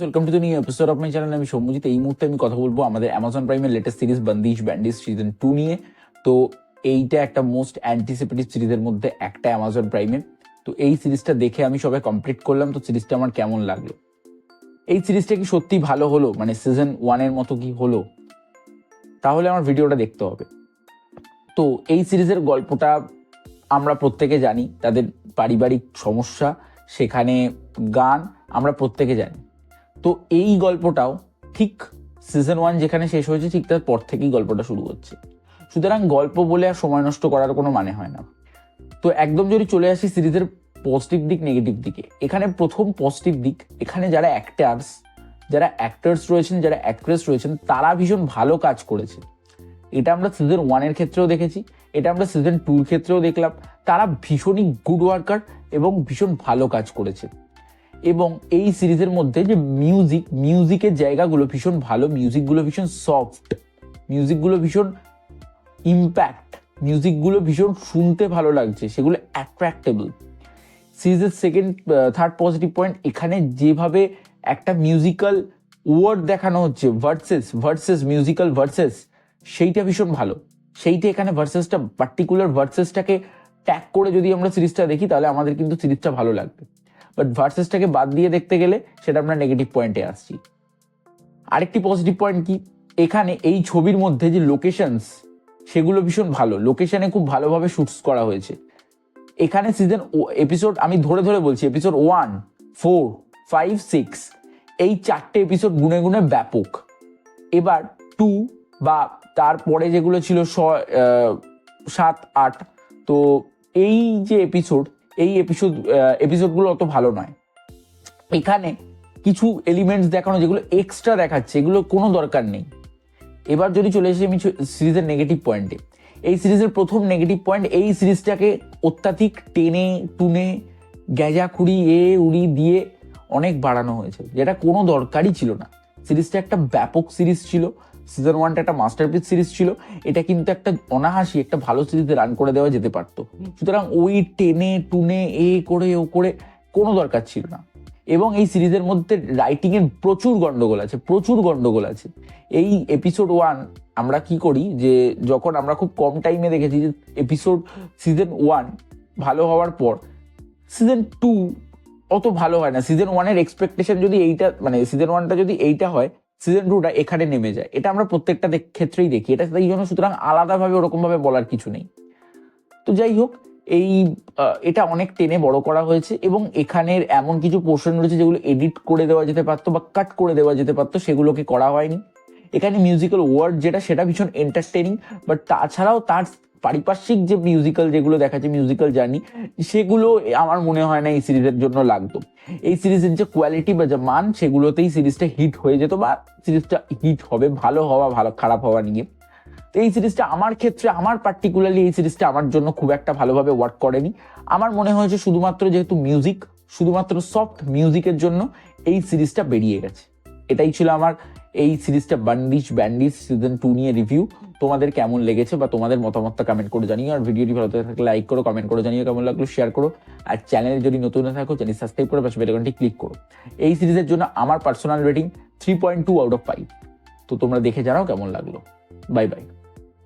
Welcome to the new episode of my channel আমি সৌম্যজিৎ। এই মুহূর্তে আমি কথা বলব আমাদের অ্যামাজন প্রাইমের latest series Bandish Bandits season two নিয়ে। তো এইটা একটা মোস্ট অ্যান্টিসিপেটিভ সিরিজের মধ্যে একটা অ্যামাজন প্রাইমের তো এই সিরিজটা দেখে আমি সবাই কমপ্লিট করলাম। তো সিরিজটা আমার কেমন লাগল? এই সিরিজটা কি সত্যি ভালো হলো? মানে সিজন ওয়ানের মতো কি হলো? তাহলে আমার ভিডিওটা দেখতে হবে। তো এই সিরিজের গল্পটা আমরা প্রত্যেকে জানি। তাদের পারিবারিক সমস্যা, সেখানে গান আমরা প্রত্যেকে জানি। তো এই গল্পটাও ঠিক সিজন ওয়ান যেখানে শেষ হয়েছে, ঠিক তার পর থেকেই গল্পটা শুরু হচ্ছে। সুতরাং গল্প বলে আর সময় নষ্ট করার কোনো মানে হয় না। তো একদম যদি চলে আসি সিরিজের পজিটিভ দিক নেগেটিভ দিকে, এখানে প্রথম পজিটিভ দিক, এখানে যারা অ্যাক্টার্স যারা অ্যাক্টার্স রয়েছেন, যারা অ্যাক্ট্রেস রয়েছেন, তারা ভীষণ ভালো কাজ করেছে। এটা আমরা সিজন ওয়ানের ক্ষেত্রেও দেখেছি, এটা আমরা সিজন টুর ক্ষেত্রেও দেখলাম। তারা ভীষণই গুড ওয়ার্কার এবং ভীষণ ভালো কাজ করেছে। এবং এই সিরিজের মধ্যে যে মিউজিক মিউজিকের জায়গাগুলো ভীষণ ভালো মিউজিকগুলো ভীষণ সফট মিউজিকগুলো ভীষণ ইম্প্যাক্ট মিউজিকগুলো ভীষণ শুনতে ভালো লাগছে, সেগুলো অ্যাট্রাক্টেবল সিরিজের সেকেন্ড থার্ড পজিটিভ পয়েন্ট এখানে যেভাবে একটা মিউজিক্যাল ওয়ার্ড দেখানো হচ্ছে ভার্সেস ভার্সেস মিউজিক্যাল ভার্সেস সেইটা ভীষণ ভালো। সেইটা এখানে ভার্সেসটা পার্টিকুলার ভার্সেসটাকে ট্যাগ করে যদি আমরা সিরিজটা দেখি, তাহলে আমাদের কিন্তু সিরিজটা ভালো লাগবে। বাট ভার্সেসটাকে বাদ দিয়ে দেখতে গেলে সেটা আমরা নেগেটিভ পয়েন্টে আসছি। আরেকটি পজিটিভ পয়েন্ট কি? এখানে এই ছবির মধ্যে যে লোকেশনস সেগুলো ভীষণ ভালো। লোকেশনে খুব ভালোভাবে শুটস করা হয়েছে। এখানে সিজন এপিসোড আমি ধরে ধরে বলছি episode one four five six এই চারটে এপিসোড গুনে গুনে ব্যাপক। এবার টু বা তারপরে যেগুলো ছিল সাত, আট, তো এই যে এপিসোড এই এপিসোড এপিসোডগুলো অত ভালো নয়। এখানে কিছু এলিমেন্টস দেখানো যেগুলো এক্সট্রা দেখাচ্ছে, এগুলো কোনো দরকার নেই। এবার যদি চলে এসে আমি সিরিজের নেগেটিভ পয়েন্টে এই সিরিজের প্রথম নেগেটিভ পয়েন্ট এই সিরিজটাকে অত্যাধিক টেনে টুনে গ্যাজাখুড়ি এ উড়ি দিয়ে অনেক বাড়ানো হয়েছে, যেটা কোনো দরকারই ছিল না। সিরিজটা একটা ব্যাপক সিরিজ ছিল। সিজন ওয়ানটা একটা মাস্টারপিস সিরিজ ছিল। এটা কিন্তু একটা অনাহাসি, একটা ভালো সিরিজে রান করে দেওয়া যেতে পারতো। সুতরাং ওই টেনে টুনে, এ করে, ও করে কোনো দরকার ছিল না। এবং এই সিরিজের মধ্যে রাইটিং এর প্রচুর গন্ডগোল আছে, প্রচুর গন্ডগোল আছে। এই এপিসোড ওয়ান আমরা কি করি যে, যখন আমরা খুব কম টাইমে দেখেছি যে এপিসোড সিজন ওয়ান ভালো হওয়ার পর সিজন টু অত ভালো হয় না। সিজন ওয়ানের এক্সপেকটেশন যদি এইটা মানে সিজন ওয়ানটা যদি এইটা হয় সিজন টুটা এখানে নেমে যায়। এটা আমরা প্রত্যেকটা ক্ষেত্রেই দেখি। এটা এই জন্য সুতরাং আলাদাভাবে ওরকমভাবে বলার কিছু নেই। তো যাই হোক, এই এটা অনেক টেনে বড় করা হয়েছে এবং এখানের এমন কিছু পোর্শন রয়েছে যেগুলো এডিট করে দেওয়া যেতে পারতো বা কাট করে দেওয়া যেতে পারতো, সেগুলোকে করা হয়নি। এখানে মিউজিক্যাল ওয়ার্ড যেটা, সেটা ভীষণ এন্টারটেনিং বাট তাছাড়াও তার পারিপার্শ্বিক যে মিউজিক্যাল যেগুলো দেখাচ্ছে মিউজিক্যাল জার্নি সেগুলো আমার মনে হয় না এই সিরিজের জন্য লাগতো। এই সিরিজের যে কোয়ালিটি বা যে মান, সেগুলোতেই সিরিজটা হিট হয়ে যেত বা সিরিজটা হিট হবে, ভালো হওয়া, ভালো, খারাপ হওয়া নিয়ে। তো এই সিরিজটা আমার ক্ষেত্রে, আমার পার্টিকুলারলি এই সিরিজটা আমার জন্য খুব একটা ভালোভাবে ওয়ার্ক করেনি। আমার মনে হয়েছে শুধুমাত্র যেহেতু মিউজিক শুধুমাত্র সফট মিউজিকের জন্য এই সিরিজটা বেরিয়ে গেছে। এটাই ছিল আমার এই সিরিজটা ব্যান্ডিজ ব্যান্ডিজ সিজন টু নিয়ে রিভিউ তোমাদের কেমন লেগেছে বা তোমাদের মতামতটা কমেন্ট করে জানিও। আর ভিডিওটি ভালো থাকলে লাইক করো কমেন্ট করে, জানিও কেমন লাগল শেয়ার করো। আর চ্যানেলে যদি নতুন না থাকো চ্যানেল সাবস্ক্রাইব করে পাশে বেলকনটি ক্লিক করো। এই সিরিজের জন্য আমার personal rating three point two out of five তো তোমরা দেখে জানাও কেমন লাগল। Bye bye